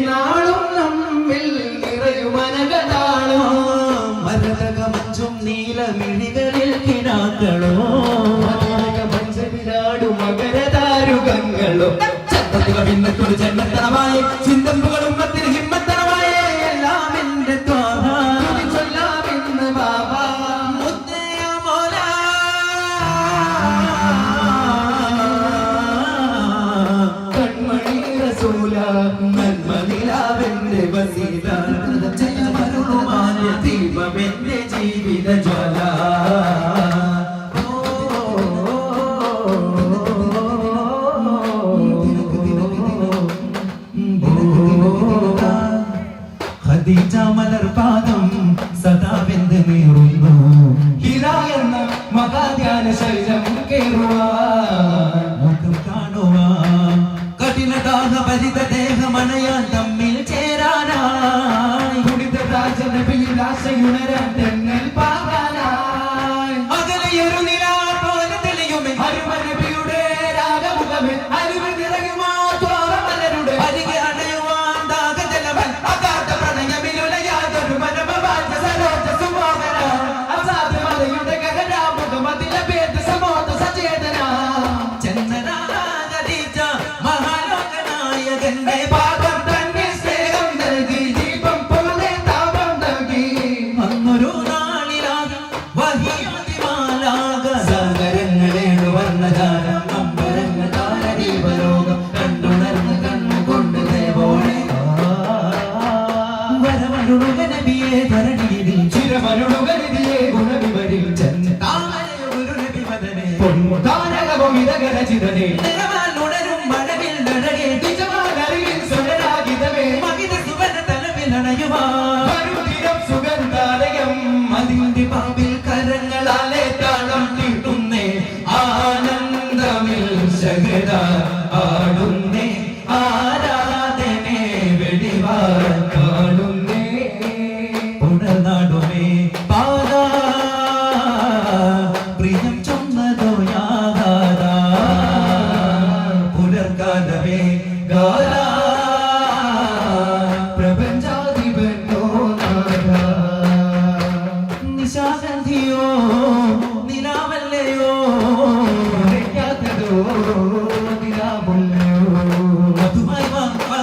എന്നാളും നമ്മിൽ നിറയുമനകതാളോ മരതകമഞ്ചും നീലമിഴികളിൽ കിടാക്കളോ പഞ്ചവിരാടു മകരതാരുകങ്ങളും? ചത്തത്തുകവിന്നത്തൊരു ജന്മത്തനമായി ചിന്തമ്പുകളും ജയമരുളുമായ ദീപമെന്റെ ജീവിത ജ്വല. മലർപാദം സദാ വെന്ത് നീറുന്നു. ഹിറ എന്ന മഹാധ്യാന ശൈലം കേറുവാൻ മുഖം കാണുവാൻ കഠിനദാഹ ഭരിത ദേഹമണയാൻ soy un അതിന്റെ പാമ്പിൽ കരങ്ങളാലെ താളം ആനന്ദമിൽ ശകര ആടുന്നേ ആരാധനെ വെടിവാർ കാണുന്നേ ഉണർന്നാടുമേ പാത പ്രിയം നിലാവല്ലയോ നിറയ്ക്കാത്തതോ നിലാമുല്ലയോ മധുമായി തേടാം വാ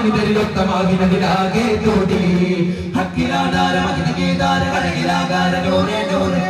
മതിമൊന്തുമാനിതരിലൊത്തമാകിനതിലാകെ തോടി ഹക്കിലാധാര മകിനകേദാര കടകിലാകാര ഡോരെ ഡോരെ